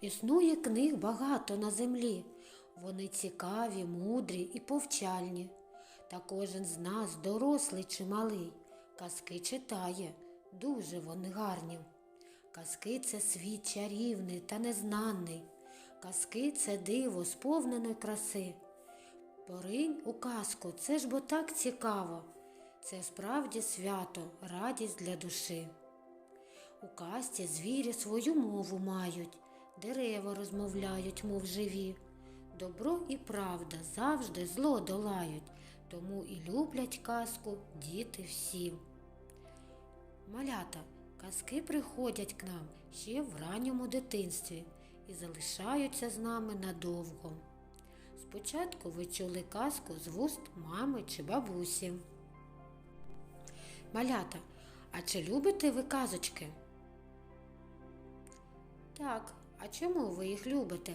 Існує книг багато на землі. Вони цікаві, мудрі і повчальні. Та кожен з нас, дорослий чи малий, казки читає, дуже вони гарні. Казки це світ чарівний та незнаний. Казки це диво сповненої краси. Поринь у казку, це ж бо так цікаво. Це справді свято, радість для душі. У казці звірі свою мову мають, дерева розмовляють, мов живі. Добро і правда завжди зло долають, тому і люблять казку діти всі. Малята, казки приходять к нам ще в ранньому дитинстві і залишаються з нами надовго. Спочатку ви чули казку з вуст мами чи бабусі. Малята, а чи любите ви казочки? Так, а чому ви їх любите?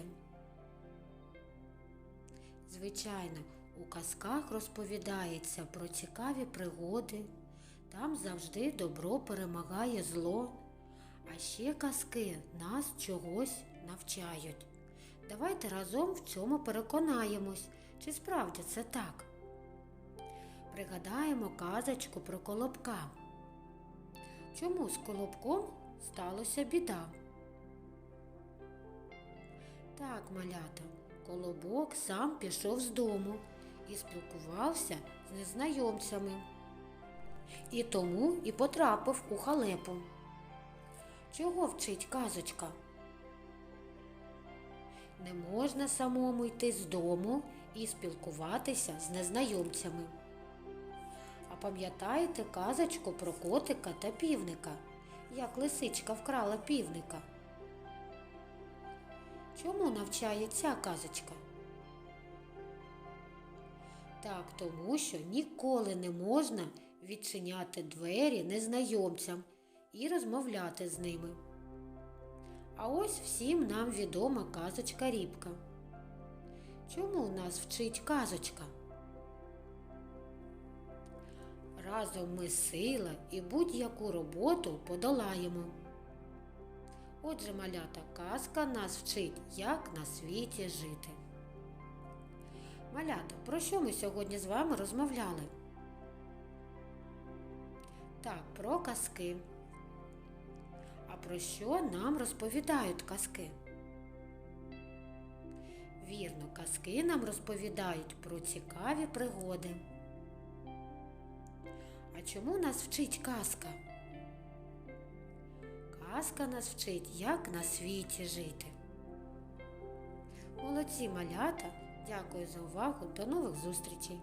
Звичайно, у казках розповідається про цікаві пригоди. Там завжди добро перемагає зло. А ще казки нас чогось навчають. Давайте разом в цьому переконаємось, чи справді це так. Пригадаємо казочку про колобка. Чому з колобком сталося біда? Так, малята, колобок сам пішов з дому і спілкувався з незнайомцями. І тому і потрапив у халепу. Чого вчить казочка? Не можна самому йти з дому і спілкуватися з незнайомцями. А пам'ятаєте казочку про котика та півника, як лисичка вкрала півника? Чому навчає ця казочка? Так, тому що ніколи не можна відчиняти двері незнайомцям і розмовляти з ними. А ось всім нам відома казочка Рібка. Чому нас вчить казочка? Разом ми сила і будь-яку роботу подолаємо. Отже, малята, казка нас вчить, як на світі жити. Малята, про що ми сьогодні з вами розмовляли? Так, про казки. А про що нам розповідають казки? Вірно, казки нам розповідають про цікаві пригоди. А чому нас вчить казка? Казка нас вчить, як на світі жити. Молодці малята! Дякую за увагу. До нових зустрічей!